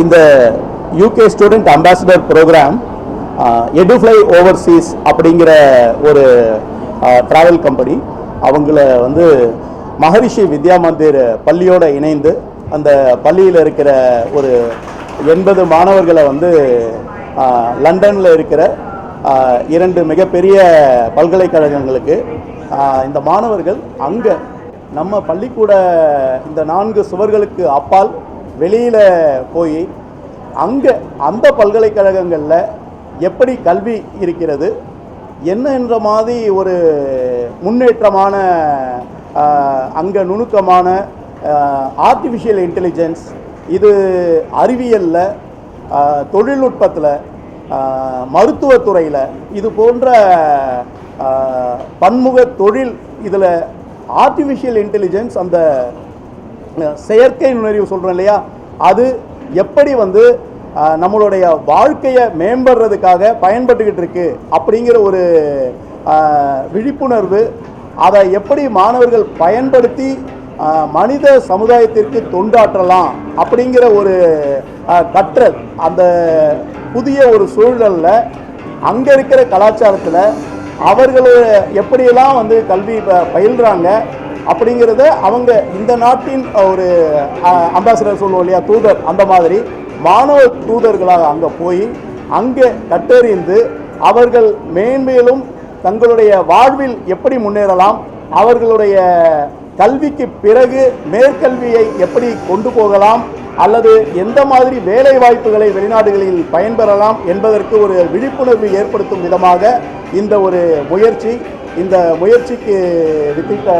இந்த UK student ambassador programme Edufly overseas அப்படிங்கிற ஒரு uh, ட்ராவல் கம்பெனி அவங்கள வந்து மகரிஷி வித்யா மந்திர் பள்ளியோடு இணைந்து அந்த பள்ளியில் இருக்கிற ஒரு எண்பது மாணவர்களை வந்து uh, லண்டனில் இருக்கிற uh, இரண்டு மிகப்பெரிய பல்கலைக்கழகங்களுக்கு இந்த மாணவர்கள் அங்கே நம்ம பள்ளிக்கூட இந்த நான்கு சுவர்களுக்கு அப்பால் வெளியில் போய் அங்கே அந்த பல்கலைக்கழகங்களில் எப்படி கல்வி இருக்கிறது? என்ன என்ற மாதிரி ஒரு முன்னேற்றமான அங்கே நுணுக்கமான ஆர்டிஃபிஷியல் இன்டெலிஜென்ஸ் இது அறிவியலில் தொழில்நுட்பத்தில் மருத்துவத்துறையில் இது போன்ற பன்முக தொழில் இதில் ஆர்டிஃபிஷியல் இன்டெலிஜென்ஸ் அந்த செயற்கை நுண்ணறிவு சொல்கிறோம் இல்லையா? அது எப்படி வந்து நம்மளுடைய வாழ்க்கையை மேம்படுறதுக்காக பயன்பட்டுக்கிட்டு இருக்கு அப்படிங்கிற ஒரு விழிப்புணர்வு அதை எப்படி மாணவர்கள் பயன்படுத்தி மனித சமுதாயத்திற்கு தொண்டாற்றலாம் அப்படிங்கிற ஒரு கற்றல் அந்த புதிய ஒரு சூழலில் அங்கே இருக்கிற கலாச்சாரத்தில் அவர்கள் எப்படியெல்லாம் வந்து கல்வி ப- பயில்றாங்க அப்படிங்கிறத அவங்க இந்த நாட்டின் ஒரு அம்பாசிடர் சொல்லுவோம் இல்லையா தூதர் அந்த மாதிரி மாணவ தூதர்களாக அங்கே போய் அங்கே கட்டறிந்து அவர்கள் மேன்மேலும் தங்களுடைய வாழ்வில் எப்படி முன்னேறலாம் அவர்களுடைய கல்விக்கு பிறகு மேற்கல்வியை எப்படி கொண்டு போகலாம் அல்லது எந்த மாதிரி வேலை வாய்ப்புகளை வெளிநாடுகளில் பயன்பெறலாம் என்பதற்கு ஒரு விழிப்புணர்வு ஏற்படுத்தும் விதமாக இந்த ஒரு முயற்சி இந்த முயற்சிக்கு வித்திட்ட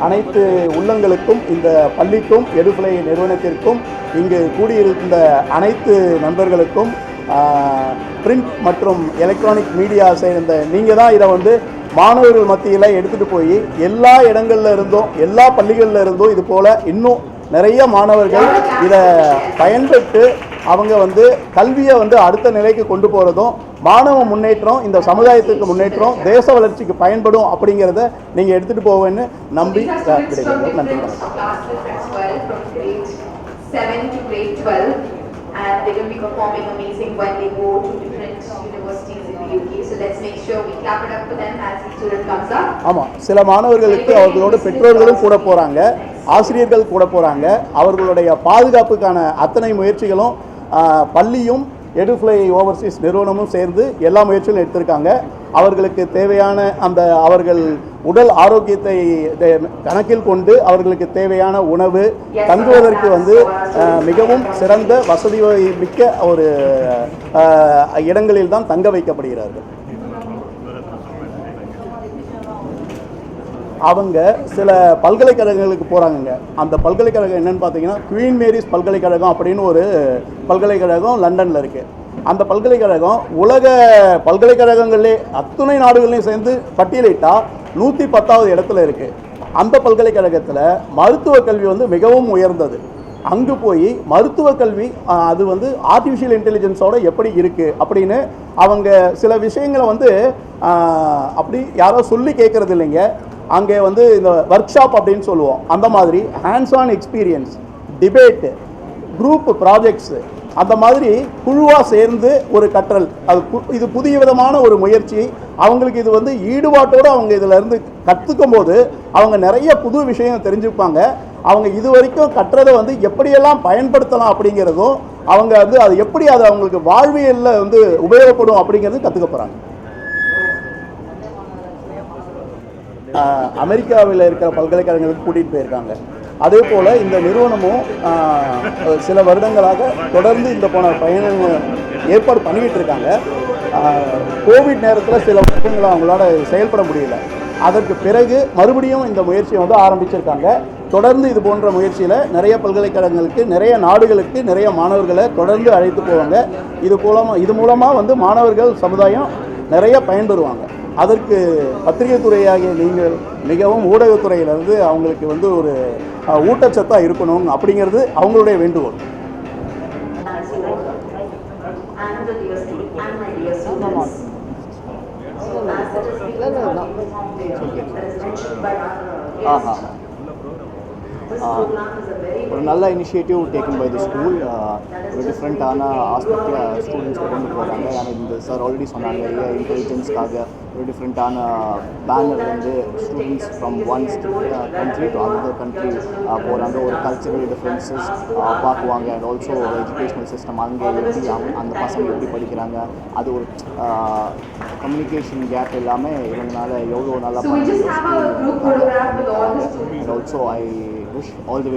அனைத்து உள்ளங்களுக்கும் இந்த பள்ளிக்கும் எடுபிளை நிறுவனத்திற்கும் இங்கு கூடியிருந்த அனைத்து நண்பர்களுக்கும் பிரிண்ட் மற்றும் எலக்ட்ரானிக் மீடியா சேர்ந்த நீங்கள் தான் இதை வந்து மாணவர்கள் மத்தியில் எடுத்துகிட்டு போய் எல்லா இடங்கள்ல இருந்தும் எல்லா பள்ளிகளில் இருந்தும் இது போல் இன்னும் நிறைய மாணவர்கள் இதை பயன்பெற்று அவங்க வந்து கல்வியை வந்து அடுத்த நிலைக்கு கொண்டு போகிறதும் மாணவ முன்னேற்றம் இந்த சமுதாயத்துக்கு முன்னேற்றம் தேச வளர்ச்சிக்கு பயன்படும் அப்படிங்கிறத நீங்கள் எடுத்துகிட்டு போவேன்னு நம்பி விடைபெறுகிறோம். நன்றி வணக்கம் classes as well from grade 7 to grade 12 and going to be performing amazing when they go to different universities in the UK. So let's make sure we clap it up for them as the student comes up. ஆமாம் சில மாணவர்களுக்கு அவர்களோட பெற்றோர்களும் கூட போகிறாங்க ஆசிரியர்கள் கூட போகிறாங்க அவர்களுடைய பாதுகாப்புக்கான அத்தனை முயற்சிகளும் பள்ளியும் எடுஃப்ளை ஓவர்சீஸ் நிறுவனமும் சேர்ந்து எல்லா முயற்சிகளும் எடுத்திருக்காங்க. அவர்களுக்கு தேவையான அந்த அவர்கள் உடல் ஆரோக்கியத்தை தே- கணக்கில் கொண்டு அவர்களுக்கு தேவையான உணவு தங்குவதற்கு வந்து மிகவும் சிறந்த வசதி மிக்க ஒரு இடங்களில் தான் தங்க வைக்கப்படுகிறார்கள். அவங்க சில பல்கலைக்கழகங்களுக்கு போகிறாங்கங்க அந்த பல்கலைக்கழகம் என்னென்னு பார்த்தீங்கன்னா குவீன் மேரிஸ் பல்கலைக்கழகம் அப்படின்னு ஒரு பல்கலைக்கழகம் லண்டனில் இருக்குது அந்த பல்கலைக்கழகம் உலக பல்கலைக்கழகங்களே அத்துணை நாடுகளையும் சேர்ந்து பட்டியலிட்டால் நூற்றி பத்தாவது இடத்துல இருக்குது அந்த பல்கலைக்கழகத்தில் மருத்துவ கல்வி வந்து மிகவும் உயர்ந்தது. அங்கு போய் மருத்துவ கல்வி அது வந்து ஆர்டிஃபிஷியல் இன்டெலிஜென்ஸோட எப்படி இருக்குது அப்படின்னு அவங்க சில விஷயங்களை வந்து அப்படி யாரோ சொல்லி கேட்குறது இல்லைங்க. அங்கே வந்து இந்த ஒர்க் ஷாப் அப்படின்னு சொல்லுவோம். அந்த மாதிரி hands on experience debate group projects அந்த மாதிரி குழுவாக சேர்ந்து ஒரு கற்றல். அது பு- இது புதிய விதமான ஒரு முயற்சி. அவங்களுக்கு இது வந்து ஈடுபாட்டோடு அவங்க இதிலேருந்து கற்றுக்கும் போது அவங்க நிறைய புது விஷயம் தெரிஞ்சுப்பாங்க. அவங்க இது வரைக்கும் கற்றதை வந்து எப்படியெல்லாம் பயன்படுத்தலாம் அப்படிங்கிறதும் அவங்க வந்து அது எப்படி அது அவங்களுக்கு வாழ்வியலில் வந்து உபயோகப்படும் அப்படிங்கிறது கற்றுக்க போகிறாங்க அமெரிக்காவில் இருக்கிற பல்கலைக்கழகங்களுக்கு கூட்டிகிட்டு போயிருக்காங்க. அதே போல் இந்த நிறுவனமும் சில வருடங்களாக தொடர்ந்து இந்த போன பயணங்கள் ஏற்பாடு பண்ணிக்கிட்டு இருக்காங்க. கோவிட் நேரத்தில் சில வருடங்களை அவங்களால செயல்பட முடியல. அதற்கு பிறகு மறுபடியும் இந்த முயற்சியை வந்து ஆரம்பிச்சிருக்காங்க. தொடர்ந்து இது போன்ற முயற்சியில் நிறைய பல்கலைக்கழகங்களுக்கு நிறைய நாடுகளுக்கு நிறைய மாணவர்களை தொடர்ந்து அழைத்து போவாங்க. இது மூலமாக இது மூலமாக வந்து மாணவர்கள் சமுதாயம் நிறைய பயன்பெறுவாங்க. அதற்கு பத்திரிகை துறையாகிய நீங்கள் மிகவும் ஊடகத்துறையிலிருந்து அவங்களுக்கு வந்து ஒரு ஊட்டச்சத்தாக இருக்கணும் அப்படிங்கிறது அவங்களுடைய வேண்டுகோள். ஆஹா. ஒரு நல்ல initiative taken by the school ஒரு டிஃப்ரெண்ட்டான ஆஸ்பெக்டில் ஸ்டூடெண்ட்ஸ் கொண்டு போகிறாங்க ஆனால் இந்த சார் ஆல்ரெடி சொன்னாங்க இன்டெலிஜென்ஸ்க்காக டிஃப்ரெண்ட்டான பேனர் வந்து students from one country to other country போகிறாங்க ஒரு கல்ச்சரல் டிஃப்ரென்சஸ் பார்க்குவாங்க. அண்ட் ஆல்சோ எஜுகேஷனல் சிஸ்டம் அங்கே எப்படி அவங்க- அந்த பசங்க எப்படி படிக்கிறாங்க? அது ஒரு கம்யூனிகேஷன் கேப் இல்லாமல் இவங்களால எவ்வளோ நல்லா So we just have a group photograph with all the students. And also, I wish all the